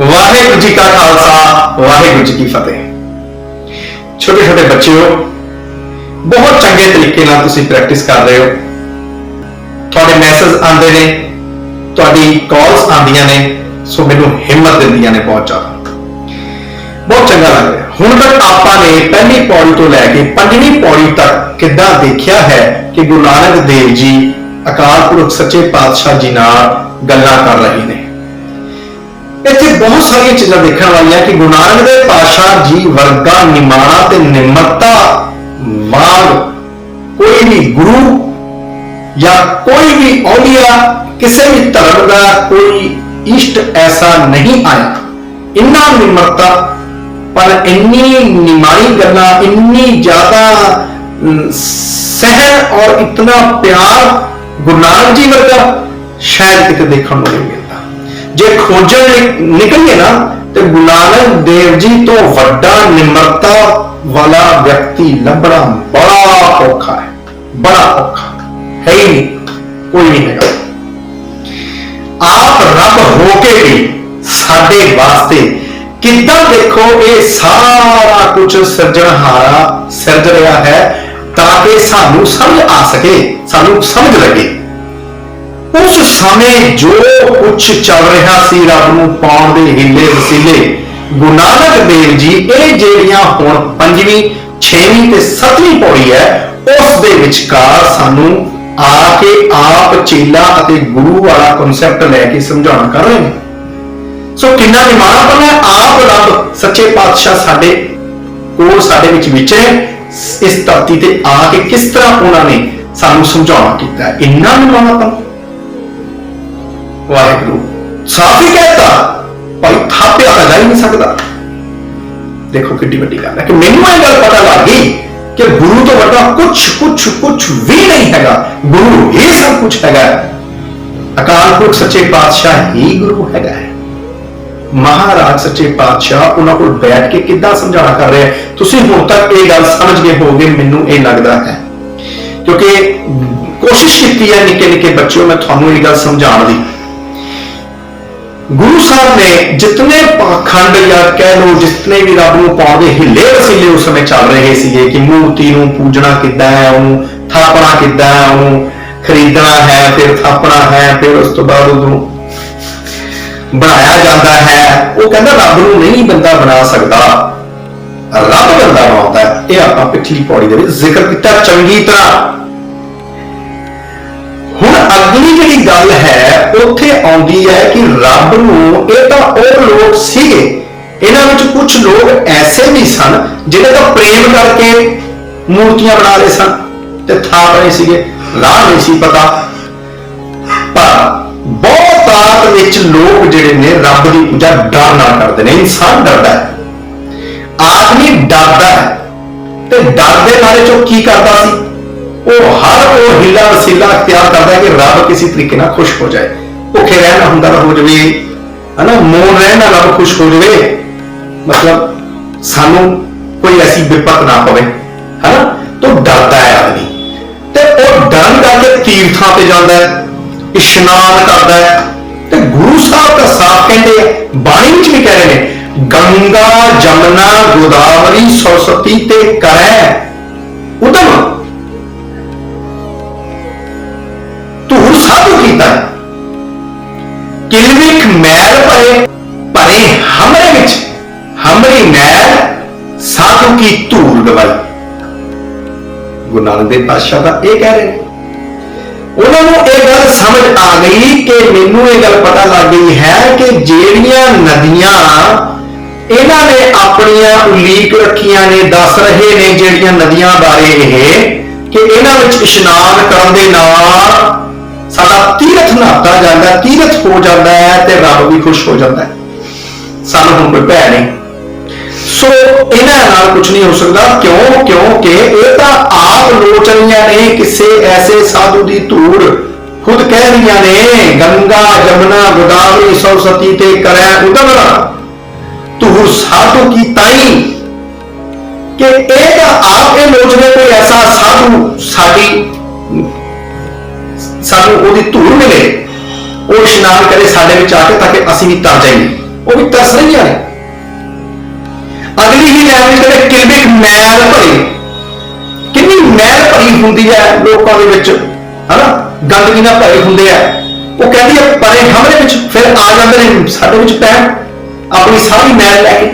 ਵਾਹਿਗੁਰੂ ਜੀ ਕਾ ਖਾਲਸਾ, ਵਾਹਿਗੁਰੂ ਜੀ ਕੀ ਫਤਿਹ। ਛੋਟੇ ਛੋਟੇ ਬੱਚਿਓ, ਬਹੁਤ ਚੰਗੇ ਤਰੀਕੇ ਨਾਲ ਤੁਸੀਂ ਪ੍ਰੈਕਟਿਸ ਕਰ ਰਹੇ ਹੋ। ਤੁਹਾਡੇ ਮੈਸੇਜ ਆਉਂਦੇ ਨੇ, ਤੁਹਾਡੀ ਕਾਲਸ ਆਉਂਦੀਆਂ ਨੇ, ਸੋ ਮੈਨੂੰ ਹਿੰਮਤ ਦਿੰਦੀਆਂ ਨੇ ਬਹੁਤ ਜ਼ਿਆਦਾ। ਬਹੁਤ ਚੰਗਾ ਲੱਗ ਰਿਹਾ। ਹੁਣ ਤੱਕ ਆਪਾਂ ਨੇ ਪਹਿਲੀ ਪੌੜੀ ਤੋਂ ਲੈ ਕੇ ਪੰਜਵੀਂ ਪੌੜੀ ਤੱਕ ਕਿੱਦਾਂ ਦੇਖਿਆ ਹੈ ਕਿ ਗੁਰੂ ਨਾਨਕ ਦੇਵ ਜੀ ਅਕਾਲ ਪੁਰਖ ਸੱਚੇ ਪਾਤਸ਼ਾਹ ਜੀ ਨਾਲ ਗੱਲਾਂ ਕਰ ਰਹੇ ਨੇ। ਇੱਥੇ ਬਹੁਤ ਸਾਰੀਆਂ ਚੀਜ਼ਾਂ ਦੇਖਣ ਵਾਲੀਆਂ ਕਿ ਗੁਰੂ ਨਾਨਕ ਦੇ ਪਾਤਸ਼ਾਹ ਜੀ ਵਰਗਾ ਨਿਮਾਣਾ ਤੇ ਨਿਮਰਤਾ ਵਾਂਗ ਕੋਈ ਵੀ ਗੁਰੂ ਜਾਂ ਕੋਈ ਵੀ ਔਲੀਆ ਕਿਸੇ ਵੀ ਧਰਮ ਦਾ ਕੋਈ ਇਸ਼ਟ ਐਸਾ ਨਹੀਂ ਆਇਆ। ਇੰਨਾ ਨਿਮਰਤਾ ਪਰ ਇੰਨੀ ਨਿਮਾਈ ਗੱਲਾਂ ਇੰਨੀ ਜ਼ਿਆਦਾ ਅਮ, ਸਹਿਣ ਔਰ ਇਤਨਾ ਪਿਆਰ ਗੁਰੂ ਨਾਨਕ ਜੀ ਵਰਗਾ ਸ਼ਾਇਦ ਕਿਤੇ ਦੇਖਣ ਨੂੰ ਮਿਲਿਆ ਜੇ ਖੋਜਣ ਨਿ- ਨਿਕਲੀਏ ਨਾ, ਤੇ ਗੁਰੂ ਨਾਨਕ ਦੇਵ ਜੀ ਤੋਂ ਵੱਡਾ ਨਿਮਰਤਾ ਵਾਲਾ ਵਿਅਕਤੀ ਲੱਭਣਾ ਬੜਾ ਔਖਾ ਹੈ। ਬੜਾ ਔਖਾ। ਹੈ ਹੀ ਨਹੀਂ। ਕੋਈ ਨਹੀਂ ਹੈਗਾ। ਆਪ ਰੱਬ ਹੋ ਕੇ ਵੀ ਸਾਡੇ ਵਾਸਤੇ ਕਿੱਦਾਂ ਦੇਖੋ, ਇਹ ਸਾਰਾ ਕੁਝ ਸਿਰਜਣਹਾਰਾ ਸਿਰਜ ਰਿਹਾ ਹੈ, ਤਾਂ ਕਿ ਸਾਨੂੰ ਸਮਝ ਆ ਸਕੇ, ਸਾਨੂੰ ਸਮਝ ਲੱਗੇ। ਉਸ ਸਮੇਂ ਜੋ ਕੁਝ ਚੱਲ ਰਿਹਾ ਸੀ ਰੱਬ ਨੂੰ ਪਾਉਣ ਦੇ ਹਿੱਲੇ ਵਸੀਲੇ, ਗੁਰੂ ਨਾਨਕ ਦੇਵ ਜੀ, ਇਹ ਜਿਹੜੀਆਂ ਹੁਣ ਪੰਜਵੀਂ, ਛੇਵੀਂ ਤੇ ਸੱਤਵੀਂ ਪੌੜੀ ਹੈ, ਉਸ ਦੇ ਵਿਚਕਾਰ ਸਾਨੂੰ ਆ ਕੇ ਆਪ ਚੇਲਾ ਅਤੇ ਗੁਰੂ ਵਾਲਾ ਕਨਸੈਪਟ ਲੈ ਕੇ ਸਮਝਾਉਣ ਕਰ ਰਹੇ ਨੇ। ਸੋ ਕਿੰਨਾ ਨਿਮਾਣਾਪਨ ਹੈ ਆਪ ਰੱਬ, ਸੱਚੇ ਪਾਤਸ਼ਾਹ ਸਾਡੇ ਕੋਲ, ਸਾਡੇ ਵਿੱਚ ਵਿਚਰੇ ਇਸ ਧਰਤੀ ਤੇ ਆ ਕੇ ਕਿਸ ਤਰ੍ਹਾਂ ਉਹਨਾਂ ਨੇ ਸਾਨੂੰ ਸਮਝਾਉਣਾ ਕੀਤਾ ਇੰਨਾ ਨਿਮਾਣਾਪਨ ਵਾਹਿਗੁਰੂ। ਸਾਫ਼ ਹੀ ਕਹਿਤਾ, ਭਾਈ ਥਾਪਿਆ ਤਾਂ ਜਾ ਹੀ ਨਹੀਂ ਸਕਦਾ। ਦੇਖੋ ਕਿੱਡੀ ਵੱਡੀ ਗੱਲ ਹੈ ਕਿ ਮੈਨੂੰ ਇਹ ਗੱਲ ਪਤਾ ਲੱਗ ਗਈ ਕਿ ਗੁਰੂ ਤੋਂ ਵੱਡਾ ਕੁਝ ਕੁਝ ਕੁਝ ਵੀ ਨਹੀਂ ਹੈਗਾ। ਗੁਰੂ ਹੀ ਸਭ ਕੁਝ ਹੈਗਾ। ਅਕਾਲ ਪੁਰਖ ਸੱਚੇ ਪਾਤਸ਼ਾਹ ਹੀ ਗੁਰੂ ਹੈਗਾ ਹੈ। ਮਹਾਰਾਜ ਸੱਚੇ ਪਾਤਸ਼ਾਹ ਉਹਨਾਂ ਕੋਲ ਬੈਠ ਕੇ ਕਿੱਦਾਂ ਸਮਝਾਣਾ ਕਰ ਰਿਹਾ ਤੁਸੀਂ ਹੁਣ ਤੱਕ ਇਹ ਗੱਲ ਸਮਝ ਗਏ ਹੋਗੇ ਮੈਨੂੰ ਇਹ ਲੱਗਦਾ ਹੈ। ਕਿਉਂਕਿ ਕੋਸ਼ਿਸ਼ ਕੀਤੀ ਹੈ ਨਿੱਕੇ ਨਿੱਕੇ ਬੱਚਿਓ, ਮੈਂ ਤੁਹਾਨੂੰ ਇਹ ਗੱਲ ਸਮਝਾਉਣ ਦੀ। ਗੁਰੂ ਸਾਹਿਬ ਨੇ ਜਿਤਨੇ ਪਾਖੰਡ ਜਾਂ ਕਹਿ ਲਓ, ਜਿਤਨੇ ਵੀ ਰੱਬ ਨੂੰ ਪਾਉਂਦੇ ਹਿੱਲੇ ਵਸੀਲੇ ਉਸ ਸਮੇਂ ਚੱਲ ਰਹੇ ਸੀਗੇ ਕਿ ਮੂਰਤੀ ਨੂੰ ਪੂਜਣਾ ਕਿੱਦਾਂ ਹੈ, ਉਹਨੂੰ ਥਾਪਣਾ ਕਿੱਦਾਂ ਹੈ, ਉਹਨੂੰ ਖਰੀਦਣਾ ਹੈ, ਫਿਰ ਥਾਪਣਾ ਹੈ, ਫਿਰ ਉਸ ਤੋਂ ਬਾਅਦ ਉਹਨੂੰ ਬਣਾਇਆ ਜਾਂਦਾ ਹੈ। ਉਹ ਕਹਿੰਦਾ ਰੱਬ ਨੂੰ ਨਹੀਂ ਬੰਦਾ ਬਣਾ ਸਕਦਾ। ਰੱਬ ਬੰਦਾ ਬਣਾਉਂਦਾ ਇਹ ਆਪਾਂ ਪਿਛਲੀ ਪੌੜੀ ਦੇ ਵਿੱਚ ਜ਼ਿਕਰ ਕੀਤਾ। ਚੰਗੀ ਤਰ੍ਹਾਂ ਅਗਲੀ ਜਿਹੜੀ ਗੱਲ ਹੈ, ਉੱਥੇ ਆਉਂਦੀ ਹੈ ਕਿ ਰੱਬ ਨੂੰ ਇਹ ਤਾਂ ਉਹ ਲੋਕ ਸੀਗੇ, ਇਹਨਾਂ ਵਿੱਚ ਕੁਝ ਲੋਕ ਐਸੇ ਵੀ ਸਨ ਜਿਹੜੇ ਤਾਂ ਪ੍ਰੇਮ ਕਰਕੇ ਮੂਰਤੀਆਂ ਬਣਾ ਰਹੇ ਸਨ ਤੇ ਥਾਪ ਰਹੇ ਸੀਗੇ ਰਾਹ ਨਹੀਂ ਸੀ ਪਤਾ। ਪਰ ਬਹੁਤਾਤ ਵਿੱਚ ਲੋਕ ਜਿਹੜੇ ਨੇ ਰੱਬ ਦੀ ਪੂਜਾ ਡਰ ਨਾਲ ਕਰਦੇ ਨੇ, ਇਨਸਾਨ ਡਰਦਾ ਹੈ। ਆਦਮੀ ਡਰਦਾ ਹੈ ਤੇ ਡਰ ਦੇ ਮਾਰੇ ਚੋਂ ਕੀ ਕਰਦਾ ਸੀ? ਉਹ ਹਰ ਉਹ ਹਿੱਲਾ ਵਸੀਲਾ ਅਖਤਿਆਰ ਕਰਦਾ ਹੈ ਕਿ ਰੱਬ ਕਿਸੇ ਤਰੀਕੇ ਨਾਲ ਖੁਸ਼ ਹੋ ਜਾਏ। ਭੁੱਖੇ ਰਹਿਣਾ ਹੁੰਦਾ ਨਾ ਹੋ ਜਵੇ ਹਨਾ? ਮੌਨ ਰਹਿਣਾ ਰੱਬ ਖੁਸ਼ ਹੋ ਜਵੇ। ਮਤਲਬ ਸਾਨੂੰ ਕੋਈ ਐਸੀ ਵਿਪਤ ਨਾ ਪਵੇ ਹਨਾ? ਤੋਂ ਡਰਦਾ ਹੈ ਆਦਮੀ। ਤੇ ਉਹ ਡਰਨ ਕਰਕੇ ਤੀਰਥਾਂ ਤੇ ਜਾਂਦਾ ਹੈ ਇਸ਼ਨਾਨ ਕਰਦਾ ਹੈ। ਤੇ ਗੁਰੂ ਸਾਹਿਬ ਦਾ ਸਾਫ਼ ਕਹਿੰਦੇ ਆ, ਬਾਣੀ ਵਿੱਚ ਵੀ ਕਹਿ ਰਹੇ ਨੇ ਗੰਗਾ ਜਮਨਾ ਗੋਦਾਵਰੀ ਸਰਸਵਤੀ ਤੇ ਕਰੈ। ਉਦਮ ਮੈਲ ਭਰੇ ਭਰੇ ਹਮਰੇ ਵਿੱਚ। ਹਮਰੀ ਮੈਲ ਸਾਧੂ ਕੀ ਧੂੜ ਦਵਾਈ। ਗੁਰੂ ਨਾਨਕ ਦੇਵ ਪਾਤਸ਼ਾਹ ਦਾ ਇਹ ਕਹਿ ਰਹੇ ਨੇ। ਉਹਨਾਂ ਨੂੰ ਇਹ ਗੱਲ ਸਮਝ ਆ ਗਈ ਕਿ ਮੈਨੂੰ ਇਹ ਗੱਲ ਪਤਾ ਲੱਗ ਗਈ ਹੈ ਕਿ ਜਿਹੜੀਆਂ ਨਦੀਆਂ ਇਹਨਾਂ ਨੇ ਆਪਣੀਆਂ ਉਲੀਕ ਰੱਖੀਆਂ ਨੇ, ਦੱਸ ਰਹੇ ਨੇ ਜਿਹੜੀਆਂ ਨਦੀਆਂ ਬਾਰੇ ਇਹ, ਕਿ ਇਹਨਾਂ ਵਿੱਚ ਇਸ਼ਨਾਨ ਕਰਨ ਦੇ ਨਾਲ ਸਾਡਾ ਤੀਰਥ ਨਾਤਾ ਜਾਂਦਾ, ਤੀਰਥ ਹੋ ਜਾਂਦਾ ਹੈ ਤੇ ਰੱਬ ਵੀ ਖੁਸ਼ ਹੋ ਜਾਂਦਾ ਹੈ। ਸਾਨੂੰ ਹੁਣ ਕੋਈ ਭੈ ਨਹੀਂ। ਸੋ ਇਹਨਾਂ ਨਾਲ ਕੁਝ ਨਹੀਂ ਹੋ ਸਕਦਾ। ਕਿਉਂ? ਕਿਉਂਕਿ ਇਹ ਤਾਂ ਆਪ ਲੋਚਨੀਆਂ ਨੇ, ਕਿਸੇ ਐਸੇ ਸਾਧੂ ਦੀ ਧੂੜ ਖੁਦ ਕਹਿ ਰਹੀਆਂ ਨੇ, ਗੰਗਾ, ਜਮਨਾ, ਗੋਦਾਵਰੀ, ਸਰਸਵਤੀ ਤੇ ਕਰੈ ਉਦਮ। ਧੂੜ ਸਾਧੂ ਕੀ ਤਾਈ? ਕਿ ਇਹ ਤਾਂ ਆਪ ਇਹ ਲੋਚਨੇ ਕੋਈ ਐਸਾ ਸਾਧੂ ਸਾਡੀ ਸਾਨੂੰ ਉਹਦੀ ਧੂੜ ਮਿਲੇ, ਉਹ ਇਸ਼ਨਾਨ ਕਰੇ ਸਾਡੇ ਵਿੱਚ ਆ ਕੇ ਤਾਂ ਕਿ ਅਸੀਂ ਵੀ ਤਰ ਜਾਈਏ। ਉਹ ਵੀ ਤਰਸ ਰਹੀਆਂ ਨੇ। ਅਗਲੀ ਹੀ ਲੈਣ ਵਿੱਚ ਕਹਿੰਦੇ ਕਿਲਬਿਕ ਮੈਲ ਭਰੇ। ਕਿੰਨੀ ਮੈਲ ਭਰੀ ਹੁੰਦੀ ਹੈ ਲੋਕਾਂ ਦੇ ਵਿੱਚ, ਹਨਾ? ਗੰਦਗੀ ਨਾਲ ਭਰੇ ਹੁੰਦੇ ਆ। ਉਹ ਕਹਿੰਦੀ ਹੈ ਪਰੇ ਹਮਰੇ ਵਿੱਚ ਫਿਰ ਆ ਜਾਂਦੇ ਨੇ ਸਾਡੇ ਵਿੱਚ ਪੈਣ। ਆਪਣੀ ਸਾਰੀ ਮੈਲ ਲੈ ਕੇ।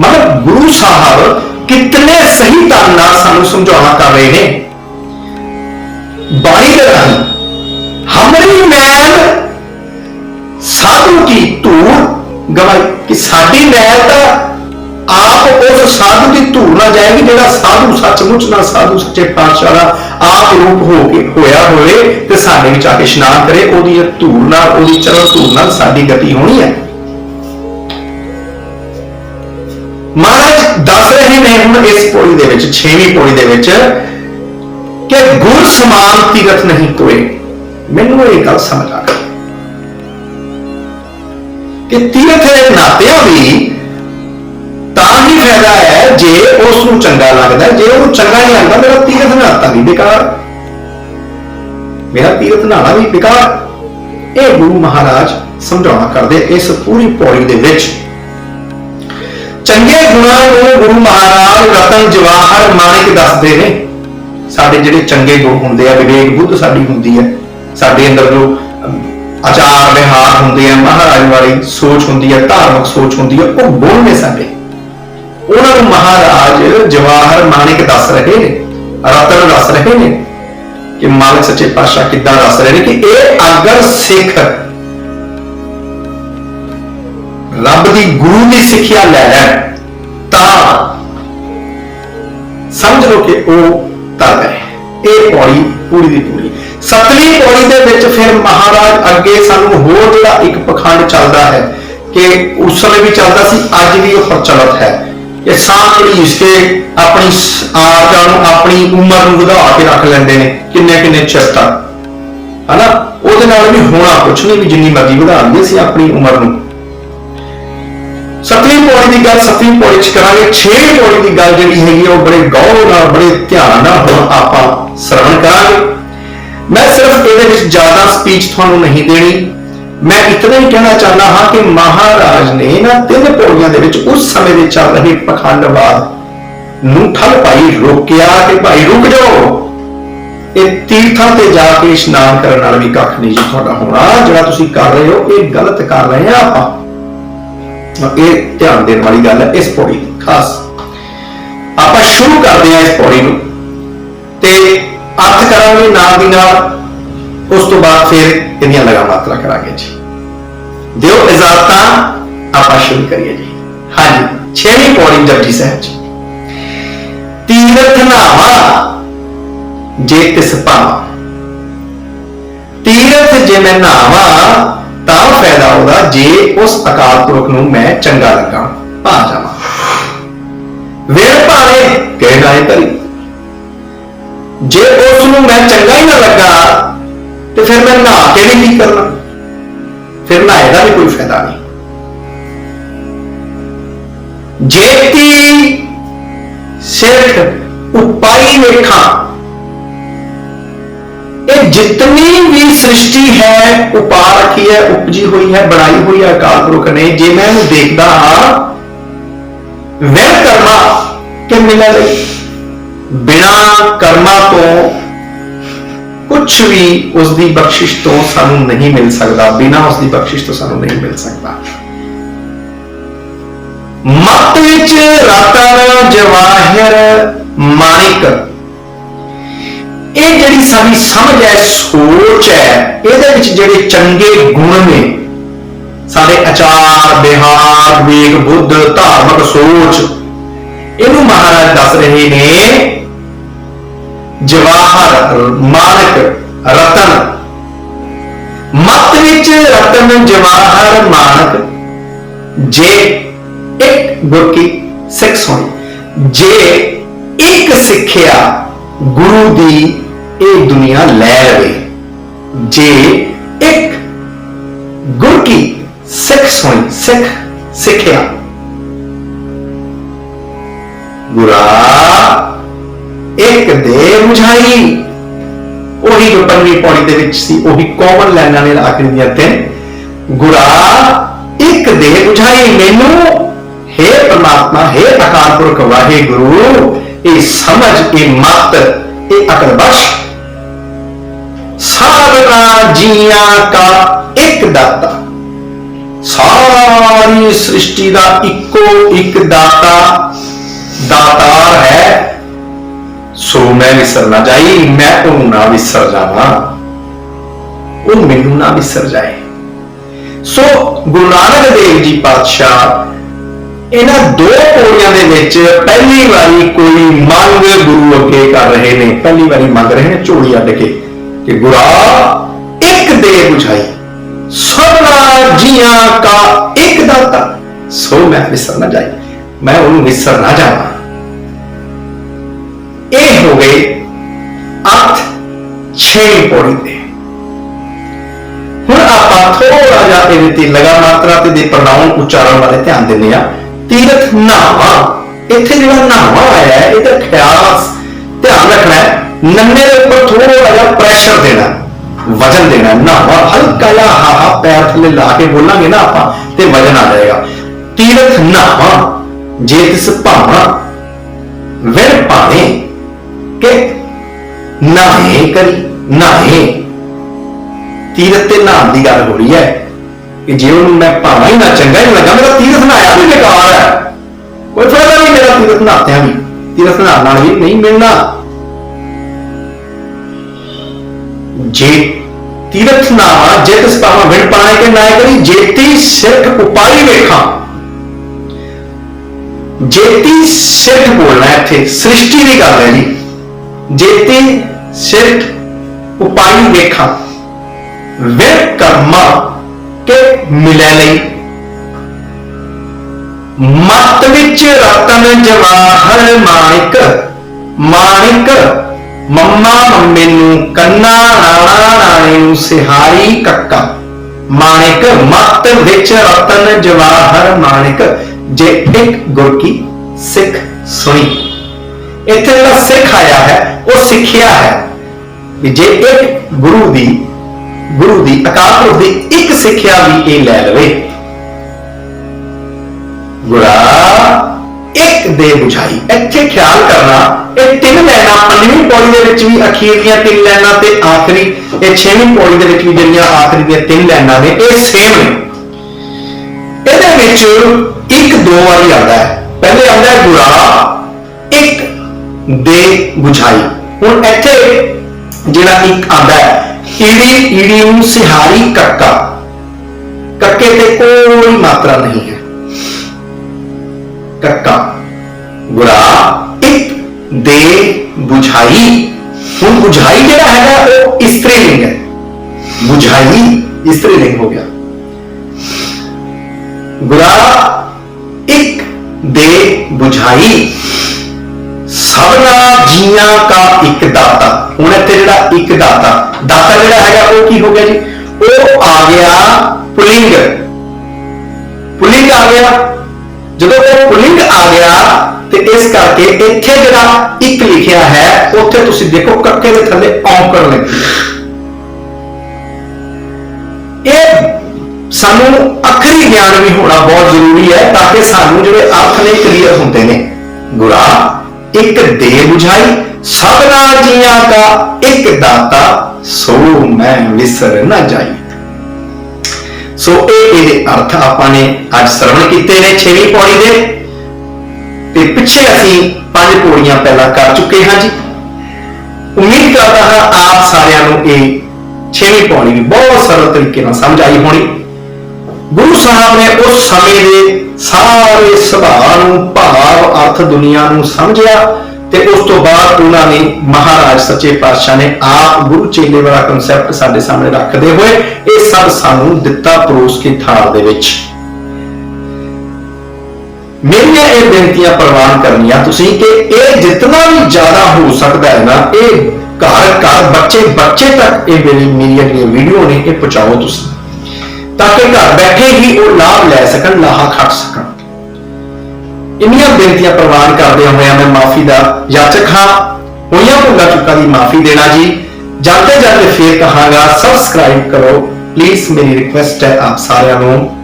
ਮਤਲਬ ਗੁਰੂ ਸਾਹਿਬ ਕਿਤਨੇ ਸਹੀ ਢੰਗ ਨਾਲ ਸਾਨੂੰ ਸਮਝਾਉਣਾ ਕਰ ਰਹੇ ਨੇ। ਬਾਣੀ ਦੇ ਰਾਹੀਂ ਹਮਰੀ ਮੈਲ ਸਾਧੂ ਕੀ ਧੂੜ? ਗਵਾਈ ਕਿ ਸਾਡੀ ਮੈਲ ਤਾਂ ਆਪ ਉਸ ਸਾਧੂ ਦੀ ਧੂੜ ਨਾ ਜਾਏਗੀ ਜਿਹੜਾ ਸਾਧੂ ਸੱਚਮੁੱਚ ਨਾਲ ਸਾਧੂ ਸੱਚੇ ਪਾਤਸ਼ਾਹ ਦਾ ਆਪ ਰੂਪ ਹੋ ਕੇ ਹੋਇਆ ਹੋਵੇ ਤੇ ਸਾਡੇ ਵਿੱਚ ਆ ਕੇ ਇਸ਼ਨਾਨ ਕਰੇ, ਉਹਦੀ ਇਹ ਧੂੜ ਨਾਲ, ਉਹਦੀ ਚਰਨ ਧੂੜ ਨਾਲ ਸਾਡੀ ਗਤੀ ਹੋਣੀ ਹੈ। ਮਹਾਰਾਜ ਦੱਸ ਰਹੇ ਨੇ ਹੁਣ ਇਸ ਪੌੜੀ ਦੇ ਵਿੱਚ 6ਵੀਂ ਪੌੜੀ ਦੇ ਵਿੱਚ ਕਿ ਗੁਰ ਸਮਾਨ ਤੀਰਥ ਨਹੀਂ ਕੋਏ ਮੈਨੂੰ ਇਹ ਗੱਲ ਸਮਝ ਆ ਗਈ। ਕਿ ਤੀਰਥ ਦੇ ਨਾਤਿਆਂ ਵੀ ਤਾਂ ਹੀ ਫਾਇਦਾ ਹੈ ਜੇ ਉਸ ਨੂੰ ਚੰਗਾ ਲੱਗਦਾ, ਜੇ ਉਹਨੂੰ ਚੰਗਾ ਨਹੀਂ ਲੱਗਦਾ, ਮੇਰਾ ਤੀਰਥ ਨਾਤਾ ਵੀ ਬੇਕਾਰ। ਮੇਰਾ ਤੀਰਥ ਨਾਣਾ ਵੀ ਬੇਕਾਰ। ਇਹ ਗੁਰੂ ਮਹਾਰਾਜ ਸਮਝਾਉਣਾ ਕਰਦੇ ਇਸ ਪੂਰੀ ਪੌੜੀ ਦੇ ਵਿੱਚ। ਚੰਗੇ ਗੁਣਾਂ ਨੂੰ ਗੁਰੂ ਮਹਾਰਾਜ ਰਤਨ ਜਵਾਹਰ ਮਾਣਿਕ ਦੱਸਦੇ ਨੇ। ਸਾਡੇ ਜਿਹੜੇ ਚੰਗੇ ਗੁਣ ਹੁੰਦੇ ਆ, ਵਿਵੇਕ ਬੁੱਧ ਸਾਡੀ ਹੁੰਦੀ ਹੈ। ਸਾਡੇ ਅੰਦਰ ਜੋ ਆਚਾਰ ਵਿਹਾਰ ਹੁੰਦੇ ਆ, ਮਹਾਰਾਜ ਵਾਲੀ ਸੋਚ ਹੁੰਦੀ ਹੈ ਧਾਰਮਿਕ ਸੋਚ ਹੁੰਦੀ ਹੈ ਉਹ ਗੁਣ ਨੇ ਸਾਡੇ। ਉਹਨਾਂ ਨੂੰ ਮਹਾਰਾਜ ਜਵਾਹਰ ਮਾਣਿਕ ਦੱਸ ਰਹੇ ਨੇ, ਰਤਨ ਦੱਸ ਰਹੇ ਨੇ ਕਿ ਮਾਲਕ ਸੱਚੇ ਪਾਤਸ਼ਾਹ ਕਿੱਦਾਂ ਦੱਸ ਰਹੇ ਨੇ ਕਿ ਇਹ ਅਗਰ ਸਿੱਖ ਰੱਬ ਦੀ ਗੁਰੂ ਦੀ ਸਿੱਖਿਆ ਲੈ ਲੈਣ, ਤਾਂ ਸਮਝ ਲਓ ਕਿ ਉਹ ਤਰ ਹੈ। ਇਹ ਪੌੜੀ ਪੂਰੀ ਦੀ ਪੂਰੀ। ਸਤਵੀਂ ਪੌੜੀ ਦੇ ਵਿੱਚ ਫਿਰ ਮਹਾਰਾਜ ਅੱਗੇ ਸਾਨੂੰ ਹੋਰ ਜਿਹੜਾ ਇੱਕ ਪਖੰਡ ਚੱਲਦਾ ਹੈ ਕਿ ਉਸ ਸਮੇਂ ਵੀ ਚੱਲਦਾ ਸੀ, ਅੱਜ ਵੀ ਉਹ ਪ੍ਰਚਲਿਤ ਹੈ। ਕਿ ਸਾਹ ਜਿਹੜੀ ਇਸਕੇ ਆਪਣੀ ਸ- ਆਰਜਾ ਨੂੰ ਆਪਣੀ ਉਮਰ ਨੂੰ ਵਧਾ ਕੇ ਰੱਖ ਲੈਂਦੇ ਨੇ, ਕਿੰਨੇ ਕਿੰਨੇ ਚਿਰ ਤੱਕ। ਹਨਾ? ਉਹਦੇ ਨਾਲ ਵੀ ਹੋਣਾ ਕੁਛ ਨਹੀਂ ਵੀ ਜਿੰਨੀ ਮਰਜ਼ੀ ਵਧਾ ਲਈਏ ਅਸੀਂ ਆਪਣੀ ਉਮਰ ਨੂੰ। ਦੀ ਗੱਲ ਸੱਤਵੀਂ ਪੌੜੀ ਚ ਕਰਾਂਗੇ। ਛੇਵੀਂ ਪੌੜੀ ਦੀ ਗੱਲ ਜਿਹੜੀ ਹੈਗੀ ਉਹ ਬੜੇ ਗੌਰ ਨਾਲ, ਬੜੇ ਧਿਆਨ ਨਾਲ ਹੁਣ ਆਪਾਂ ਸਰਵਣ ਕਰਾਂਗੇ। ਮੈਂ ਸਿਰਫ ਇਹਦੇ ਵਿੱਚ ਜ਼ਿਆਦਾ ਸਪੀਚ ਤੁਹਾਨੂੰ ਨਹੀਂ ਦੇਣੀ। ਮੈਂ ਇਤਨਾ ਹੀ ਕਹਿਣਾ ਚਾਹੁੰਦਾ ਹਾਂ ਕਿ ਮਹਾਰਾਜ ਨੇ ਇਹਨਾਂ ਤਿੰਨ ਪੌੜੀਆਂ ਦੇ ਵਿੱਚ ਉਸ ਸਮੇਂ ਦੇ ਚੱਲ ਰਹੇ ਪਖੰਡਵਾਦ ਨੂੰ ਠੱਲ ਭਾਈ ਰੋਕਿਆ ਕਿ ਭਾਈ ਰੁਕ ਜਾਓ। ਇਹ ਤੀਰਥਾਂ ਤੇ ਜਾ ਕੇ ਇਸ਼ਨਾਨ ਕਰਨ ਨਾਲ ਵੀ ਕੱਖ ਨਹੀਂ ਜੀ ਤੁਹਾਡਾ ਹੋਣਾ। ਜਿਹੜਾ ਤੁਸੀਂ ਕਰ ਰਹੇ ਹੋ, ਇਹ ਗਲਤ ਕਰ ਰਹੇ ਆ ਆਪਾਂ। ਇਹ ਧਿਆਨ ਦੇਣ ਵਾਲੀ ਗੱਲ ਹੈ ਇਸ ਪੌੜੀ ਦੀ ਖਾਸ। ਆਪਾਂ ਸ਼ੁਰੂ ਕਰਦੇ ਹਾਂ ਇਸ ਪੌੜੀ ਨੂੰ ਤੇ ਅਰਥ ਕਰਾਂਗੇ ਨਾਲ ਦੀ ਨਾਲ, ਉਸ ਤੋਂ ਬਾਅਦ ਫਿਰ ਇਹਦੀਆਂ ਲਗਾਮਾਤਰਾ ਕਰਾਂਗੇ ਜੀ। ਦਿਓ ਇਜਾਜ਼ਤਾਂ, ਆਪਾਂ ਸ਼ੁਰੂ ਕਰੀਏ ਜੀ। ਹਾਂਜੀ, ਛੇਵੀਂ ਪੌੜੀ ਜਪਜੀ ਸਾਹਿਬ ਜੀ। ਤੀਰਥ ਨਾਵਾ ਜੇ ਤਿਸ ਪਾਵਾਂ। ਤੀਰਥ ਜੇ ਮੈਂ ਨਾਵਾਂ ਤਾਂ ਫਾਇਦਾ ਉਹਦਾ ਜੇ ਉਸ ਅਕਾਲ ਪੁਰਖ ਨੂੰ ਮੈਂ ਚੰਗਾ ਲੱਗਾ ਪਾ ਜਾਵਾਂ। ਵੇਰ ਭਾਵੇਂ ਕਹਿਣਾ ਹੈ ਤਰੀ ਜੇ ਉਸ ਨੂੰ ਮੈਂ ਚੰਗਾ ਹੀ ਨਾ ਲੱਗਾ, ਤੇ ਫਿਰ ਮੈਂ ਨਹਾ ਕੇ ਵੀ ਕੀ ਕਰਨਾ? ਫਿਰ ਨਹਾਏ ਦਾ ਵੀ ਕੋਈ ਫਾਇਦਾ ਨਹੀਂ। ਜੇ ਜੇਤੀ ਸਿਰਫ ਉਪਾਈ ਵੇਖਾਂ ਜਿਤਨੀ ਵੀ ਸ੍ਰਿਸ਼ਟੀ ਹੈ ਉਪਾ ਰੱਖੀ ਹੈ ਉਪਜੀ ਹੋਈ ਹੈ ਬਣਾਈ ਹੋਈ ਹੈ ਅਕਾਲ ਪੁਰਖ ਨੇ ਜੇ ਮੈਂ ਇਹਨੂੰ ਦੇਖਦਾ ਹਾਂ ਵਹਿ ਕਰਮਾ ਕਿ ਮਿਲਿਆ ਲਈ ਬਿਨਾ ਕਰਮਾਂ ਤੋਂ ਕੁਝ ਵੀ ਉਸ ਦੀ ਬਖਸ਼ਿਸ਼ ਤੋਂ ਸਾਨੂੰ ਨਹੀਂ ਮਿਲ ਸਕਦਾ ਬਿਨਾ ਉਸ ਦੀ ਬਖਸ਼ਿਸ਼ ਤੋਂ ਸਾਨੂੰ ਨਹੀਂ ਮਿਲ ਸਕਦਾ ਮਤ ਵਿੱਚ ਰਤਨ ਜਵਾਹਰ ਮਾਣਿਕ ਇਹ ਜਿਹੜੀ ਸਾਡੀ ਸਮਝ ਹੈ, ਸੋਚ ਹੈ, ਇਹਦੇ ਵਿੱਚ ਜਿਹੜੇ ਚੰਗੇ ਗੁਣ ਨੇ, ਸਾਡੇ ਆਚਾਰ, ਵਿਹਾਰ ਵੇਗ ਬੁੱਧ, ਧਾਰਮਿਕ ਸੋਚ, ਇਹਨੂੰ ਮਹਾਰਾਜ ਦੱਸ ਰਹੇ ਨੇ, ਜਵਾਹਰ, ਮਾਨਕ, ਰਤਨ। ਮਤ ਵਿੱਚ ਰਤਨ, ਜਵਾਹਰ, ਮਾਨਕ, ਜੇ ਇੱਕ ਗੁਰ ਕੀ ਸਿੱਖ ਸੁਣੀ, ਜੇ ਇੱਕ ਸਿੱਖਿਆ ਗੁਰੂ ਦੀ ਇਹ ਦੁਨੀਆ ਲੈ ਲਵੇ ਜੇ ਇੱਕ ਗੁਰ ਕੀ ਸਿੱਖ ਸੁਣੀ, ਸਿੱਖ ਸਿੱਖਿਆ। ਗੁਰਾ, ਇੱਕ ਦੇ ਮੁਝਾਈ ਉਹੀ ਜੋ ਪੰਜਵੀਂ ਪੌੜੀ ਦੇ ਵਿੱਚ ਸੀ, ਉਹੀ ਕਾਮਨ ਲਾਈਨਾਂ ਨੇ ਆਖਰੀ ਦੀਆਂ ਤਿੰਨ। ਗੁਰਾ, ਇੱਕ ਦੇ ਬੁਝਾਈ। ਮੈਨੂੰ हे ਪ੍ਰਮਾਤਮਾ हे ਅਕਾਲ ਪੁਰਖ, ਵਾਹਿਗੁਰੂ, ਇਹ ਸਮਝ, ਇਹ ਮਤ, ਇਹ ਅਕਲ ਬਖਸ਼ ਜੀਆਂ ਕਾ ਇੱਕ ਦਾਤਾ। ਸਾਰੀ ਸ੍ਰਿਸ਼ਟੀ ਦਾ ਇੱਕੋ ਇੱਕ ਦਾਤਾ। ਦਾਤਾਰ ਹੈ। ਸੋ ਮੈਂ ਵਿਸਰ ਨਾ ਮੈਂ ਉਹਨੂੰ ਨਾ ਵਿਸਰ ਜਾਵਾਂ। ਉਹ ਮੈਨੂੰ ਨਾ ਵਿਸਰ ਜਾਏ। ਸੋ ਗੁਰੂ ਨਾਨਕ ਦੇਵ ਜੀ ਪਾਤਸ਼ਾਹ, ਇਹਨਾਂ ਦੋ ਪੌੜੀਆਂ ਦੇ ਵਿੱਚ ਪਹਿਲੀ ਵਾਰੀ ਕੋਈ ਮੰਗ ਗੁਰੂ ਅੱਗੇ ਕਰ ਰਹੇ ਨੇ। ਪਹਿਲੀ ਵਾਰੀ ਮੰਗ ਰਹੇ ਨੇ ਝੋਲੀ ਅੱਡ ਕੇ ਕਿ ਗੁਰਾ ਇੱਕ ਦੇ ਬੁਝਾਈ। ਸਭਨਾ ਜੀਆਂ ਕਾ ਇੱਕ ਦਾਤਾ। ਸੋ ਮੈਂ ਵਿਸਰ ਨਾ ਜਾਈ। ਮੈਂ ਉਹਨੂੰ ਵਿਸਰ ਨਾ ਜਾਵਾਂ। ਇਹ ਹੋ ਗਏ ਅੱਠ ਛੇ ਪੌੜੀ ਦੇ ਹੁਣ ਆਪਾਂ ਥੋੜਾ ਜਿਹਾ ਇਹਦੇ ਤੇ ਲਗਾ ਮਾਤਰਾ ਤੇ ਦੇ ਪ੍ਰਣਾਮ ਉਚਾਰਨ ਬਾਰੇ ਧਿਆਨ ਦਿੰਦੇ ਆ ਤੀਰਥ ਨਾਵਾ। ਇੱਥੇ ਜਿਹੜਾ ਨਾਵਾ ਆਇਆ ਹੈ, ਇਹਦਾ ਖਿਆਲ ਧਿਆਨ ਰੱਖਣਾ ਹੈ। ਨੰਨੇ ਦੇ ਉੱਪਰ ਥੋੜਾ ਜਿਹਾ ਪ੍ਰੈਸ਼ਰ ਦੇਣਾ। ਵਜਨ ਦੇਣਾ ਨਾਵਾ ਹਲਕਾ ਜਿਹਾ ਹਾਹਾ ਪੈਰ ਥੱਲੇ ਲਾ ਕੇ ਬੋਲਾਂਗੇ ਨਾ ਆਪਾਂ, ਤੇ ਵਜਨ ਆ ਜਾਏਗਾ। ਤੀਰਥ ਨਾਵਾ ਜੇ ਤਿਸ ਭਾਵਨਾ ਵੇਰ ਪਾਣੇ ਕਿ ਨਾਹੇ ਕਰੀ, ਨਾਹੇ। ਤੀਰਥ ਤੇ ਨਾਮ ਦੀ ਗੱਲ ਹੋ ਰਹੀ ਹੈ ਕਿ ਜੇ ਉਹਨੂੰ ਮੈਂ ਭਾਵਾਂ ਹੀ ਨਾ ਚੰਗਾ ਹੀ ਲੱਗਾ, ਮੇਰਾ ਤੀਰਥ ਨਾਇਆ ਵੀ ਬੇਕਾਰ ਹੈ। ਕੋਈ ਫਾਇਦਾ ਨਹੀਂ ਮੇਰਾ ਤੀਰਥ ਨਾਤਿਆਂ ਵੀ। ਤੀਰਥ ਨਾਮ ਨਾਲ ਵੀ ਨਹੀਂ ਮਿਲਣਾ। ਜੇ ਤੀਰਥ ਨਾਵਾ ਜੇ ਤਿਸ ਭਾਵਾਂ ਵਿਣ ਪਾਣੇ ਕੇ ਨਾ ਕਰੀ ਜੇਤੀ ਸਿਰਠ ਉਪਾਈ ਵੇਖਾਂ ਜੇਤੀ ਸਿਰਠ ਬੋਲਣਾ ਹੈ ਇੱਥੇ ਸ੍ਰਿਸ਼ਟੀ ਦੀ ਗੱਲ ਹੈ ਜੀ ਜੇਤੀ ਸਿਰਠ ਉਪਾਈ ਵੇਖਾਂ ਵੇ ਕਰਮਾ ਕੇ ਮਿਲੇ ਲਈ ਮਤ ਵਿੱਚ ਰਤਨ ਜਵਾਹਰ ਮਾਣਿਕ ਮਾਣਿਕ ਮੰਮਾ ਮੰਮੇ ਨੂੰ ਕੰਨਾ ਰਾਣਾ ਰਾਣੇ ਨੂੰ ਸਿਹਾਰੀ ਕੱਕਾ। ਮਾਣਿਕ ਮਤ ਵਿੱਚ ਰਤਨ ਜਵਾਹਰ ਮਾਣਿਕ, ਜੇ ਇੱਕ ਗੁਰ ਕੀ ਸਿੱਖ ਸੁਣੀ। ਇੱਥੇ ਜਿਹੜਾ ਸਿੱਖ ਆਇਆ ਹੈ, ਉਹ ਸਿੱਖਿਆ ਹੈ ਕਿ ਜੇ ਇੱਕ ਗੁਰੂ ਦੀ ਗੁਰੂ ਦੀ ਅਕਾਲ ਪੁਰਖ ਦੀ ਇੱਕ ਸਿੱਖਿਆ ਵੀ ਇਹ ਲੈ ਲਵੇ। ਗੁਰਾ ਇੱਕ ਦੇ ਬੁਝਾਈ। ਇੱਥੇ ਖਿਆਲ ਕਰਨਾ, ਇਹ ਤਿੰਨ ਲੈਣਾ ਪੰਜਵੀਂ ਪੌੜੀ ਦੇ ਵਿੱਚ ਵੀ ਅਖੀਰਲੀਆਂ ਤਿੰਨ ਲੈਣਾ ਤੇ ਆਖਰੀ, ਇਹ ਛੇਵੀਂ ਪੌੜੀ ਦੇ ਵਿੱਚ ਵੀ ਜਿਹੜੀਆਂ ਆਖਰੀ ਦੀਆਂ ਤਿੰਨ ਲੈਣਾ ਨੇ, ਇਹ ਸੇਮ ਨੇ। ਇਹਦੇ ਵਿੱਚ ਇੱਕ ਦੋ ਵਾਰੀ ਆਉਂਦਾ ਹੈ। ਪਹਿਲੇ ਆਉਂਦਾ ਹੈ ਗੁਰਾ ਇੱਕ ਦੇ ਬੁਝਾਈ। ਹੁਣ ਇੱਥੇ ਜਿਹੜਾ ਇੱਕ ਆਉਂਦਾ ਹੈ ਈੜੀ ਈੜੀ ਨੂੰ ਸਿਹਾਰੀ ਕੱਕਾ। ਕੱਕੇ ਤੇ ਕੋਈ ਮਾਤਰਾ ਨਹੀਂ ਹੈ। ਕੱਕਾ। ਗੁਰਾ, ਇੱਕ ਦੇ ਬੁਝਾਈ। ਹੁਣ ਬੁਝਾਈ ਜਿਹੜਾ ਹੈਗਾ, ਉਹ ਇਸਤਰੀ ਲਿੰਗ ਹੈ। ਬੁਝਾਈ ਇਸਤਰੀ ਲਿੰਗ ਹੋ ਗਿਆ। ਗੁਰਾ, ਇੱਕ ਦੇ ਬੁਝਾਈ। ਸਭਨਾ ਜੀਆਂ ਕਾ ਇੱਕ ਦਾਤਾ। ਹੁਣ ਇੱਥੇ ਜਿਹੜਾ ਇੱਕ ਦਾਤਾ ਦਾਤਾ ਜਿਹੜਾ ਹੈਗਾ, ਉਹ ਕੀ ਹੋ ਗਿਆ ਜੀ? ਉਹ ਆ ਗਿਆ ਪੁਲਿੰਗ। ਪੁਲਿੰਗ ਆ ਗਿਆ। ਜਦੋਂ ਉਹ ਪੁਲਿੰਗ ਆ ਗਿਆ ਤੇ ਇਸ ਕਰਕੇ ਇੱਥੇ ਜਿਹੜਾ ਇੱਕ ਲਿਖਿਆ ਹੈ, ਉੱਥੇ ਤੁਸੀਂ ਦੇਖੋ ਕੱਕੇ ਦੇ ਥੱਲੇ ਔਂਕੜ ਲੱਗੀ। ਇਹ ਸਾਨੂੰ ਅਖਰੀ ਗਿਆਨ ਵੀ ਹੋਣਾ ਬਹੁਤ ਜ਼ਰੂਰੀ ਹੈ ਤਾਂ ਕਿ ਸਾਨੂੰ ਜਿਹੜੇ ਅਰਥ ਨੇ ਕਲੀਅਰ ਹੁੰਦੇ ਨੇ। ਗੁਰਾ, ਇੱਕ ਦੇ ਬੁਝਾਈ, ਸਭਨਾ ਜੀਆਂ ਦਾ ਇੱਕ ਦਾਤਾ, ਸੋ ਮੈਂ ਵਿਸਰ ਨਾ ਜਾਈ। ਸੋ ਇਹ ਇਹਦੇ ਅਰਥ ਆਪਾਂ ਨੇ ਅੱਜ ਸਰਵਣ ਕੀਤੇ ਨੇ 6ਵੀਂ ਪੌੜੀ ਦੇ। ਤੇ ਪਿੱਛੇ ਅਸੀਂ ਪੰਜ ਪੌੜੀਆਂ ਪਹਿਲਾਂ ਕਰ ਚੁੱਕੇ ਹਾਂ ਜੀ। ਉਮੀਦ ਕਰਦਾ ਹਾਂ ਆਪ ਸਾਰਿਆਂ ਨੂੰ ਇਹ 6ਵੀਂ ਪੌੜੀ ਵੀ ਬਹੁਤ ਸਰਲ ਤਰੀਕੇ ਨਾਲ ਸਮਝ ਆਈ ਹੋਣੀ। ਗੁਰੂ ਸਾਹਿਬ ਨੇ ਉਸ ਸਮੇਂ ਦੇ ਸਾਰੇ ਸੁਭਾਅ ਨੂੰ, ਭਾਵ, ਅਰਥ ਦੁਨੀਆ ਨੂੰ ਸਮਝਿਆ। ਤੇ ਉਸ ਤੋਂ ਬਾਅਦ ਉਹਨਾਂ ਨੇ ਮਹਾਰਾਜ ਸੱਚੇ ਪਾਤਸ਼ਾਹ ਨੇ ਆਪ ਗੁਰੂ ਚੇਲੇ ਵਾਲਾ ਕਨਸੈਪਟ ਸਾਡੇ ਸਾਹਮਣੇ ਰੱਖਦੇ ਹੋਏ ਇਹ ਸਭ ਸਾਨੂੰ ਦਿੱਤਾ ਪਰੋਸ ਕੇ ਥਾਲ ਦੇ ਵਿੱਚ। ਮੇਰੀਆਂ ਇਹ ਬੇਨਤੀਆਂ ਪ੍ਰਵਾਨ ਕਰਨੀਆਂ ਤੁਸੀਂ ਕਿ ਇਹ ਜਿੰਨਾ ਵੀ ਜ਼ਿਆਦਾ ਹੋ ਸਕਦਾ ਹੈ ਨਾ, ਇਹ ਘਰ ਘਰ ਬੱਚੇ ਬੱਚੇ ਤੱਕ ਇਹ ਮੇਰੀ ਮੇਰੀਆਂ ਜਿਹੜੀਆਂ ਵੀਡੀਓ ਨੇ, ਇਹ ਪਹੁੰਚਾਓ ਤੁਸੀਂ। ਤਾਂ ਕਿ ਘਰ ਬੈਠੇ ਹੀ ਉਹ ਲਾਭ ਲੈ ਸਕਣ, ਲਾਹਾ ਖੱਟ ਸਕਣ। ਇੰਨੀਆਂ ਬੇਨਤੀਆਂ ਪ੍ਰਵਾਨ ਕਰਦੇ ਹੋਇਆ ਮੈਂ ਮਾਫੀ ਦਾ ਯਾਚਕ ਹਾਂ। ਹੋਈਆਂ ਭੁੱਲਾਂ ਚੁੱਕਾਂ ਦੀ ਮਾਫੀ ਦੇਣਾ ਜੀ। ਜਾਂਦੇ ਜਾਂਦੇ ਫੇਰ ਕਹਾਂਗਾ ਸਬਸਕ੍ਰਾਈਬ ਕਰੋ। ਪਲੀਜ਼ ਮੇਰੀ ਰਿਕੁਐਸਟ ਹੈ ਆਪ ਸਾਰਿਆਂ ਨੂੰ।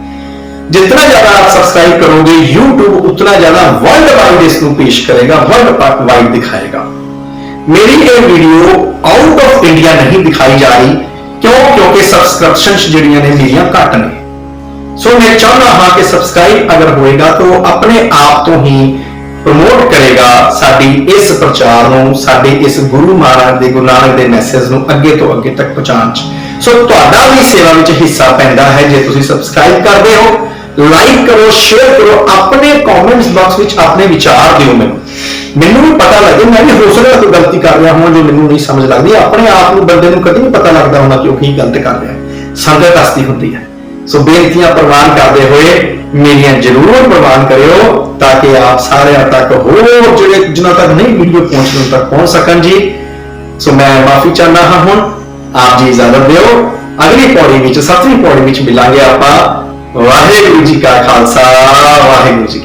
ਜਿੰਨਾ ਜ਼ਿਆਦਾ ਆਪ ਸਬਸਕ੍ਰਾਈਬ ਕਰੋਗੇ, YouTube ਉਤਨਾ ਜ਼ਿਆਦਾ ਵਰਲਡ ਵਾਈਡ ਇਸ ਨੂੰ ਪੇਸ਼ ਕਰੇਗਾ ਵਰਲਡ ਵਾਈਡ ਦਿਖਾਏਗਾ। ਮੇਰੀ ਇਹ ਵੀਡੀਓ ਆਊਟ ਆਫ ਇੰਡੀਆ ਨਹੀਂ ਦਿਖਾਈ ਜਾ ਰਹੀ, ਕਿਉਂ? ਕਿਉਂਕਿ ਸਬਸਕ੍ਰਿਪਸ਼ਨਸ ਜਿਹੜੀਆਂ ਨੇ ਮੇਰੀਆਂ ਘੱਟ ਨੇ। ਸੋ ਮੈਂ ਚਾਹੁੰਦਾ ਹਾਂ ਕਿ ਸਬਸਕ੍ਰਾਈਬ ਅਗਰ ਹੋਏਗਾ ਤਾਂ ਉਹ ਆਪਣੇ ਆਪ ਤੋਂ ਹੀ ਪ੍ਰਮੋਟ ਕਰੇਗਾ ਸਾਡੀ ਇਸ ਪ੍ਰਚਾਰ ਨੂੰ, ਸਾਡੇ ਇਸ ਗੁਰੂ ਮਹਾਰਾਜ ਦੇ, ਗੁਰੂ ਨਾਨਕ ਦੇ ਮੈਸੇਜ ਨੂੰ ਅੱਗੇ ਤੋਂ ਅੱਗੇ ਤੱਕ ਪਹੁੰਚਾਉਣ ਚ। ਸੋ ਤੁਹਾਡਾ ਵੀ ਸੇਵਾ ਵਿੱਚ ਹਿੱਸਾ ਪੈਂਦਾ ਹੈ ਜੇ ਤੁਸੀਂ ਸਬਸਕ੍ਰਾਈਬ ਕਰਦੇ ਹੋ। ਲਾਈਕ ਕਰੋ ਸ਼ੇਅਰ ਕਰੋ, ਆਪਣੇ ਕਮੈਂਟਸ ਬਾਕਸ ਵਿੱਚ ਆਪਣੇ ਵਿਚਾਰ ਦਿਓ ਮੈਨੂੰ। ਮੈਨੂੰ ਵੀ ਪਤਾ ਲੱਗੇ, ਮੈਂ ਵੀ ਹੋ ਸਕਦਾ ਕੋਈ ਗਲਤੀ ਕਰ ਰਿਹਾ ਹਾਂ, ਜੋ ਮੈਨੂੰ ਨਹੀਂ ਸਮਝ ਲੱਗਦੀ। ਆਪਣੇ ਆਪ ਨੂੰ ਬੰਦੇ ਨੂੰ ਕਦੇ ਨਹੀਂ ਪਤਾ ਲੱਗਦਾ ਹੁੰਦਾ ਕਿ ਉਹ ਕੀ ਗਲਤ ਕਰ ਰਿਹਾ ਸੰਗਤ ਹਸਤੀ ਹੁੰਦੀ ਹੈ। ਸੋ ਬੇਨਤੀਆਂ ਪ੍ਰਵਾਨ ਕਰਦੇ ਹੋਏ ਮੇਰੀਆਂ ਜ਼ਰੂਰ ਪ੍ਰਵਾਨ ਕਰਿਓ ਤਾਂ ਕਿ ਆਪ ਸਾਰਿਆਂ ਤੱਕ ਹੋਰ ਜਿਹੜੇ ਜਿਨ੍ਹਾਂ ਤੱਕ ਨਹੀਂ ਵੀਡੀਓ ਪਹੁੰਚਣ ਤੱਕ ਪਹੁੰਚ ਸਕਣ ਜੀ। ਸੋ ਮੈਂ ਮਾਫੀ ਚਾਹੁੰਦਾ ਹਾਂ ਹੁਣ। ਆਪ ਜੀ ਇਜਾਜ਼ਤ ਦਿਓ। ਅਗਲੀ ਪੌੜੀ ਵਿੱਚ, ਸੱਤਵੀਂ ਪੌੜੀ ਵਿੱਚ ਮਿਲਾਂਗੇ ਆਪਾਂ। ਵਾਹਿਗੁਰੂ ਜੀ ਕਾ ਖਾਲਸਾ, ਵਾਹਿਗੁਰੂ ਜੀ